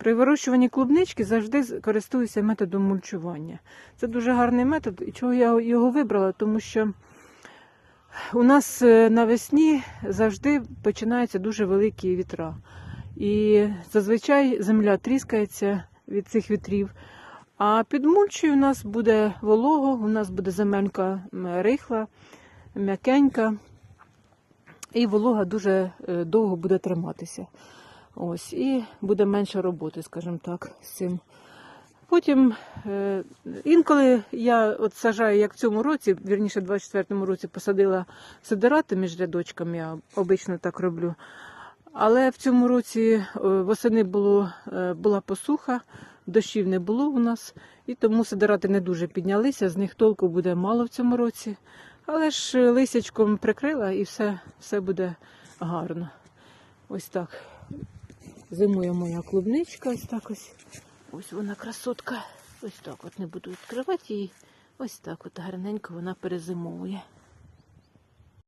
При вирощуванні клубнички завжди користуюся методом мульчування. Це дуже гарний метод. І чого я його вибрала? Тому що у нас е, навесні завжди починаються дуже великі вітра. І зазвичай земля тріскається від цих вітрів. А під мульчою у нас буде волого, у нас буде земелька рихла, м'якенька, і волога дуже е, довго буде триматися. Ось, і буде менше роботи, скажімо так, з цим. Потім е, інколи я от сажаю, як в цьому році, вірніше, в 24-му році посадила сидирати між рядочками, я обично так роблю. Але в цьому році е, восени було, е, була посуха, дощів не було у нас, і тому сидирати не дуже піднялися, з них толку буде мало в цьому році. Але ж лисячком прикрила і все, все буде гарно. Ось так. Зимує моя клубничка, ось так ось. Ось вона красотка. Ось так от не буду відкривати її. Ось так от гарненько вона перезимовує.